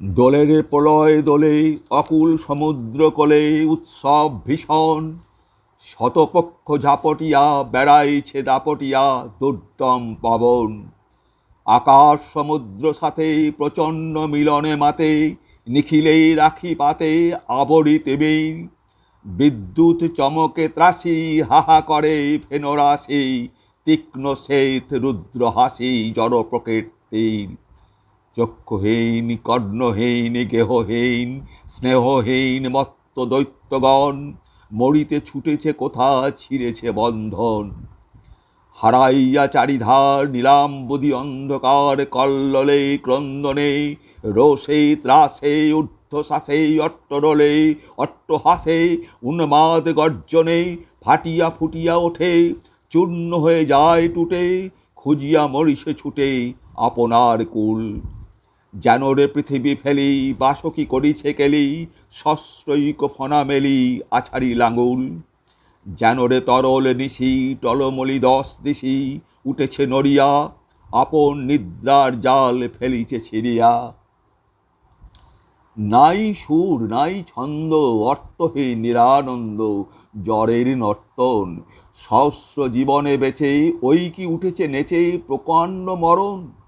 দোলের প্রলয় দোলে অকুল সমুদ্র কোলে উৎসব ভীষণ। শতপক্ষ ঝাপটিয়া বেড়াইছে দাপটিয়া দুর্দম পবন। আকাশ সমুদ্র সাথে প্রচণ্ড মিলনে মাতে, নিখিলেই রাখি পাতে আবরিতেবে বিদ্যুৎ চমকে ত্রাসি, হাহা করে ফেনরাসি, তীক্ষ্ণ শ্বেত রুদ্র হাসি জড় প্রকৃতির। চক্ষুহীন কর্ণহীন গেহহীন স্নেহহীন মত্ত দৈত্যগণ, মরিতে ছুটেছে কোথা ছিঁড়েছে বন্ধন? হারাইয়া চারিধার নীলাম্বুদি অন্ধকার, কল্ললে ক্রন্দনে, রোষে ত্রাসে, ঊর্ধ্বশ্বাসে, অট্টরলে, অট্টহাসে, উন্মাদ গর্জনে, ফাটিয়া ফুটিয়া ওঠে, চূর্ণ হয়ে যায় টুটে, খুঁজিয়া মরিষে ছুটে, আপনার কুল। যেন রে পৃথিবী ফেলি বাসকি করিছে কেলি সশ্রৈক ফনা মেলি আছাড়ি লাঙ্গুল যেন রে তরল নিশি, টলমলি দশ দিশি, উঠেছে নড়িয়া, আপন নিদ্রার জাল ফেলিছে ছিড়িয়া। নাই সুর, নাই ছন্দ, অর্থহীন নিরানন্দ, জ্বরের নর্তন, সহস্র জীবনে বেঁচে ওই কি উঠেছে নেচে প্রকাণ্ড মরণ?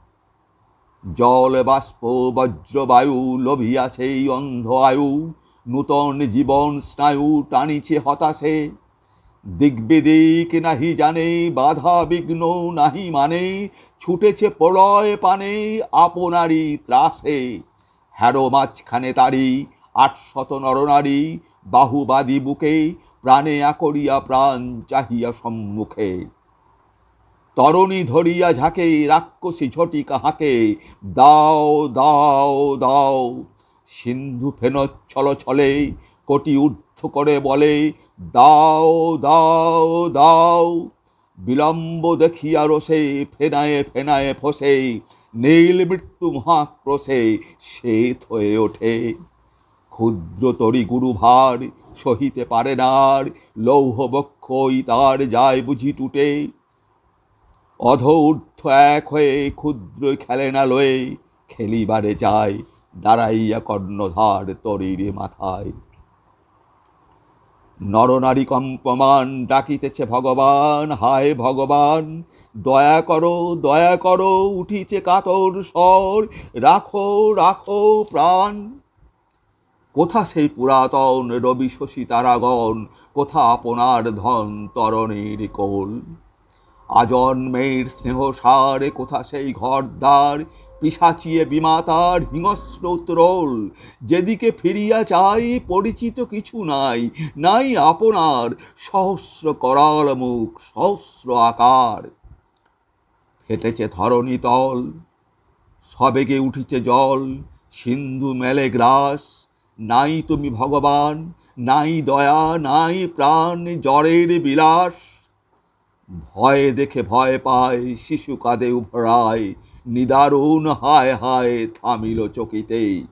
জল বাষ্প বজ্রবায়ু লোভিয়াছে অন্ধ আয়ু। নূতন জীবন স্নায়ু টানিছে হতাশে। দিগ্বিদিক নাহি জানে, বাধা বিঘ্ন নাহি মানে ছুটেছে প্রলয় পানে আপনারই ত্রাসে। হ্যারো মাঝখানে তারি, আটশত নরনারী বাহুবাদী বুকে, প্রাণে আকরিয়া প্রাণ চাহিয়া সম্মুখে। তরণী ধরিয়া ঝাঁকে রাক্ষসী ঝটি কাহাকে? দাও দাও দাও। সিন্ধু ফেনচ্ছল ছলে, কোটি ঊর্ধ্ব করে বলে, দাও দাও দাও। বিলম্ব দেখিয়া রসে ফেনায়ে ফেনায়ে ফসে, নীল মৃত্যু মহাক্রোশে, শ্বেত হয়ে ওঠে। ক্ষুদ্র তরি গুরুভার, সহিতে পারে নার লৌহ বক্ষই তার যায় বুঝি টুটে। অধ ঊর্ধ্ব এক হয়ে ক্ষুদ্র খেলে না লয়ে খেলিবারে যায়, দাঁড়াইয়া কর্ণধার তরির মাথায়। নরনারী কম্পমান ডাকিতেছে ভগবান, হায় ভগবান, দয়া করো দয়া করো, উঠিছে কাতর স্বর, রাখো রাখো প্রাণ। কোথা সেই পুরাতন রবি শশী তারাগণ, কোথা আপনার ধন তরণের কোল? আজন্মের স্নেহসারে কোথা সেই ঘরদ্বার? পিসাচিয়ে বিমাতার হিংস্র যেদিকে ফিরিয়া চাই, পরিচিত কিছু নাই। নাই আপনার সহস্র করাল মুখ, সহস্র আকার। ফেটেছে ধরণী তল, সবেগে উঠিছে জল, সিন্ধু মেলে গ্রাস। নাই তুমি ভগবান, নাই দয়া, নাই প্রাণ, জ্বরের বিলাস। ভয় দেখে ভয় পায়, শিশু কাঁদে উভরায় নিদারুণ হায় হায় থামিল চকিতে।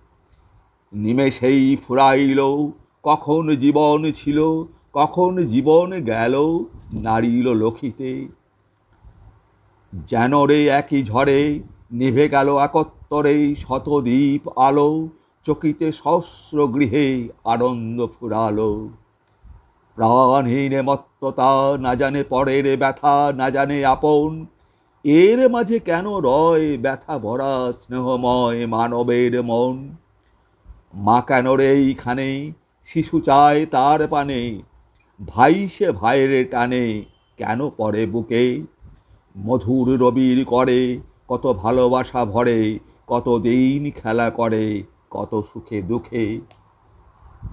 নিমেষেই ফুরাইল, কখন জীবন ছিল, কখন জীবন গেল নারিল লক্ষিতে যেন রে একই ঝড়ে নিভে গেল একত্তরে শতদ্বীপ আলো, চকিতে সহস্র গৃহে আনন্দ ফুরালো। প্রাণহীনে মত্ততা না জানে পরের ব্যথা, না জানে আপন। এর মাঝে কেন রয় ব্যথা ভরা স্নেহময় মানবের মন? মা কেন রে এইখানে? শিশু চায় তার পানে। ভাই সে ভাইয়ের টানে, কেন পড়ে বুকে? মধুর রবির করে, কত ভালোবাসা ভরে, কত দিন খেলা করে, কত সুখে দুঃখে।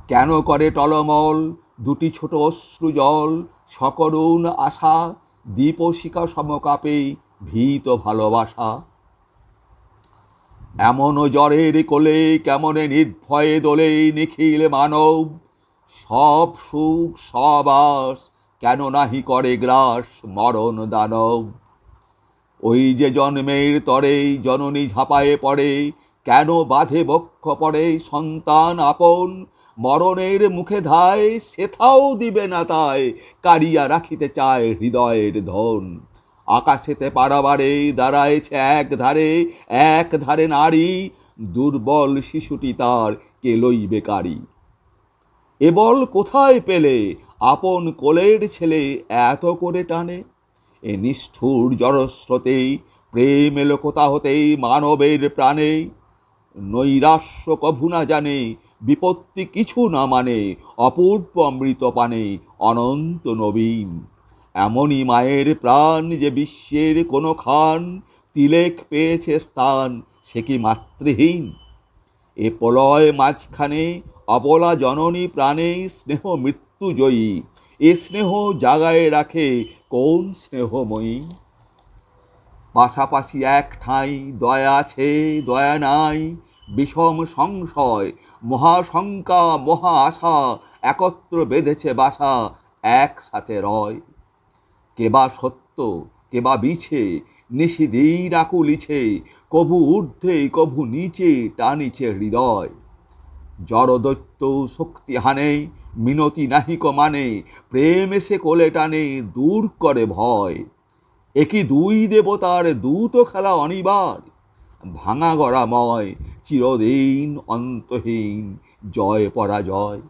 কেন করে টলমল? দুটি ছোট অশ্রু জল, সকরুণ আশা দীপশিখা সমকাপে ভীত ভালোবাসা। এমন জ্বরের কোলে কেমনে নির্ভয়ে দোলে নিখিল মানব? সব সুখ, সব আস কেন নাহি করে গ্রাস মরণ দানব? ওই যে জন্মের তরে জননী ঝাঁপায়ে পড়ে, কেন বাঁধে বক্ষ পড়ে সন্তান আপন? মরণের মুখে ধায়, সেথাও দিবে না তাই কারিয়া রাখিতে চায় হৃদয়ের ধন। আকাশেতে পারাবারে দাঁড়ায়েছে এক ধারে এক ধারে নারী, দুর্বল শিশুটি তার কে লইবে কারি? এ বল কোথায় পেলে? আপন কোলের ছেলে এত করে টানে। এ নিষ্ঠুর জড়স্রোতেই, প্রেম এলো কোথা হতেই, মানবের প্রাণে নৈরাশ্য কভু না জানে, বিপত্তি কিছু না মানে অপূর্ব অমৃত পানে অনন্ত নবীন। এমনই মায়ের প্রাণ যে বিশ্বের কোনো খান, তিলেক পেয়েছে স্থান, সে কি মাতৃহীন? এ প্রলয় মাঝখানে অবলা জননী প্রাণে স্নেহ মৃত্যু জয়ী এ স্নেহ জাগায় রাখে কোন স্নেহময়ী? পাশাপাশি এক ঠাঁই দয়া আছে, দয়া নাই। বিষম সংশয়, মহাশঙ্কা মহা আশা একত্র বেঁধেছে বাসা, একসাথে রয়। কেবা সত্য কেবা বিছে, নিশিদিন আকুলিছে, কভু ঊর্ধ্বে, কভু নিচে টানিছে হৃদয়। জড়দৈত্য শক্তি হানে, মিনতি নাহিক মানে প্রেম এসে কোলে টানে, দূর করে ভয়। একই দুই দেবতার দূত খেলা অনিবার। ভাঙা গড়াময় চিরদিন অন্তহীন জয় পরাজয়।